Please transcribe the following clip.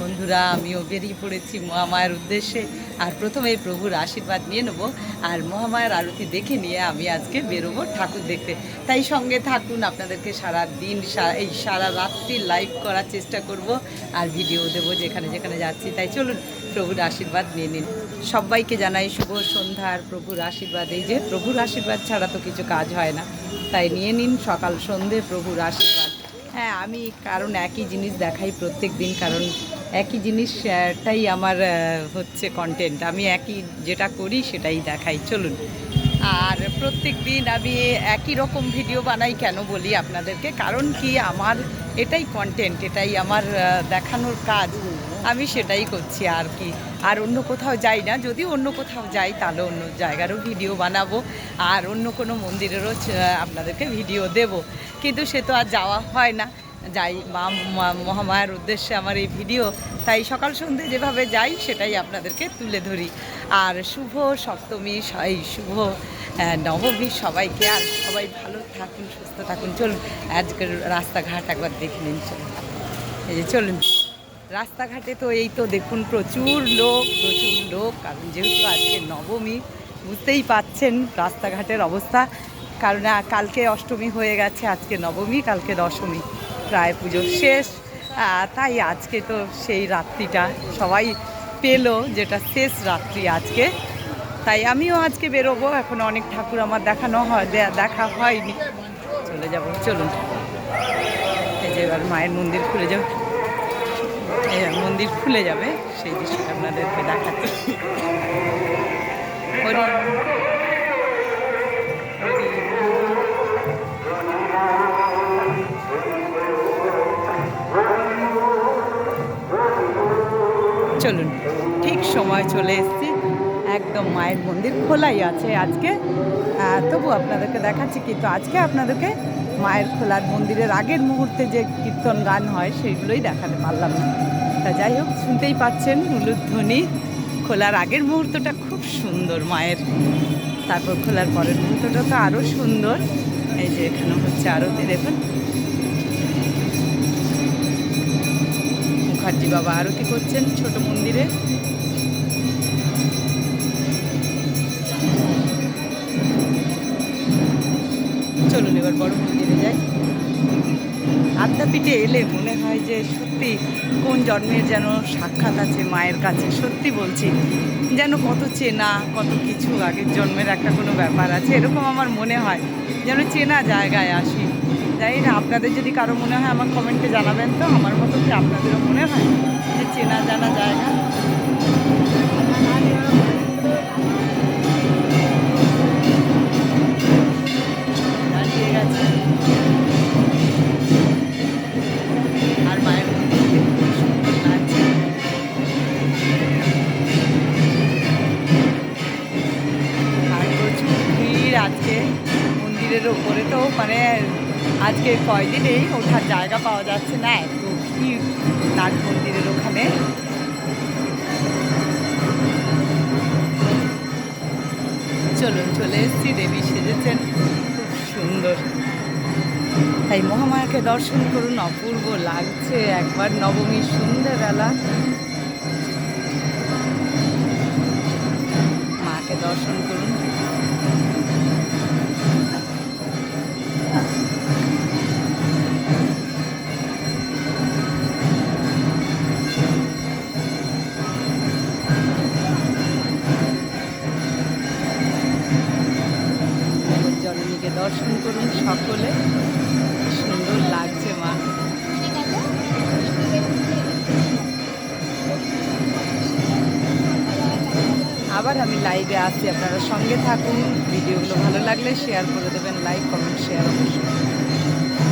বন্ধুরা, আমিও বেরিয়ে পড়েছি মহামায়ের উদ্দেশ্যে। আর প্রথমে প্রভুর আশীর্বাদ নিয়ে নেব আর মহামায়ের আরতি দেখে নিয়ে আমি আজকে বেরোবো ঠাকুর দেখতে। তাই সঙ্গে থাকুন, আপনাদেরকে সারা দিন এই সারা রাত্রি লাইভ করার চেষ্টা করব আর ভিডিও দেবো যেখানে যেখানে যাচ্ছি। তাই চলুন, প্রভুর আশীর্বাদ নিয়ে নিন। সবাইকে জানাই শুভ সন্ধ্যা আর প্রভুর আশীর্বাদ। এই যে প্রভুর আশীর্বাদ ছাড়া তো কিছু কাজ হয় না। তাই নিয়ে নিন সকাল সন্ধে প্রভুর আশীর্বাদ। হ্যাঁ আমি কারণ একই জিনিস দেখাই প্রত্যেক দিন, কারণ একই জিনিসটাই আমার হচ্ছে কন্টেন্ট আমি একই যেটা করি সেটাই দেখাই, চলুন। আর প্রত্যেক দিন আমি একই রকম ভিডিও বানাই কেন বলি আপনাদেরকে? কারণ কি আমার এটাই কন্টেন্ট এটাই আমার দেখানোর কাজ। আমি সেটাই করছি আর কি। আর অন্য কোথাও যাই না, যদি অন্য কোথাও যাই তাহলে অন্য জায়গারও ভিডিও বানাবো, আর অন্য কোনো মন্দিরেরও আপনাদেরকে ভিডিও দেব। কিন্তু সে তো আর যাওয়া হয় না। যাই, মা মহামায়ার উদ্দেশ্যে আমার এই ভিডিও তাই সকাল সন্ধে যেভাবে যাই সেটাই আপনাদেরকে তুলে ধরি। আর শুভ সপ্তমী এই শুভ নবমী সবাইকে, আর সবাই ভালো থাকুন, সুস্থ থাকুন। চলুন, আজকের রাস্তাঘাট একবার দেখে নিন, চলুন। এই যে চলুন। রাস্তাঘাটে তো এই তো দেখুন প্রচুর লোক প্রচুর লোক। কারণ যেহেতু আজকে নবমী, বুঝতেই পাচ্ছেন রাস্তাঘাটের অবস্থা। কারণ কালকে অষ্টমী হয়ে গেছে, আজকে নবমী, কালকে দশমী। প্রায় পুজো শেষ। তাই আজকে তো সেই রাত্রিটা সবাই পেল, যেটা শেষ রাত্রি আজকে। তাই আমিও আজকে বেরোবো। এখন অনেক ঠাকুর আমার দেখানো হয় দেখা হয়নি। চলে যাব, চলুন। এই যে এবার মায়ের মন্দির খুলে যাবে। মন্দির খুলে যাবে, সেই দৃশ্যটা আপনাদেরকে দেখাচ্ছি। চলুন, ঠিক সময় চলে এসেছি। একদম মায়ের মন্দির খোলাই আছে আজকে। তবু আপনাদেরকে দেখাচ্ছি, কিন্তু আজকে আপনাদেরকে মায়ের খোলার মন্দিরের আগের মুহূর্তে যে কীর্তন গান হয়, সেইগুলোই দেখাতে পারলাম না। তা যাই হোক, শুনতেই পাচ্ছেন উলুধ্বনি খোলার আগের মুহূর্তটা খুব সুন্দর মায়ের। তারপর খোলার পরের মুহূর্তটা তো আরও সুন্দর। এই যে এখানে হচ্ছে আরতি, দেখুন। মুখার্জি বাবা আরতি করছেন ছোট মন্দিরে। চলুন এবার বড় মন্দিরে যাই। আদ্যাপীঠে এলে মনে হয় যে সত্যি কোন জন্মের যেন সাক্ষাৎ আছে মায়ের কাছে। সত্যি বলছি, যেন কত চেনা, কত কিছু আগের জন্মের একটা কোনো ব্যাপার আছে, এরকম আমার মনে হয়। যেন চেনা জায়গায় আসি। জানি না আপনাদের যদি কারও মনে হয় আমার কমেন্টে জানাবেন তো, আমার মতো কি আপনাদেরও মনে হয়? যে চেনা জানা জায়গা। মন্দিরের ওপরে তো মানে আজকে কয়দিনেই ওঠার জায়গা পাওয়া যাচ্ছে না, এত কি নাট মন্দিরের ওখানে। চলুন, চলে এসেছি, দেবী সেজেছেন, খুব সুন্দর। তাই মহামায়াকে দর্শন করুন, অপূর্ব লাগছে একবার নবমীর সন্ধ্যেবেলা। মাকে দর্শন করুন। দর্শন করুন সকলে। সুন্দর লাগছে, মা। আবার আমি লাইভে আসছি আপনারা সঙ্গে থাকুন। ভিডিওগুলো ভালো লাগলে শেয়ার করে দেবেন লাইক কমেন্ট শেয়ার অবশ্যই।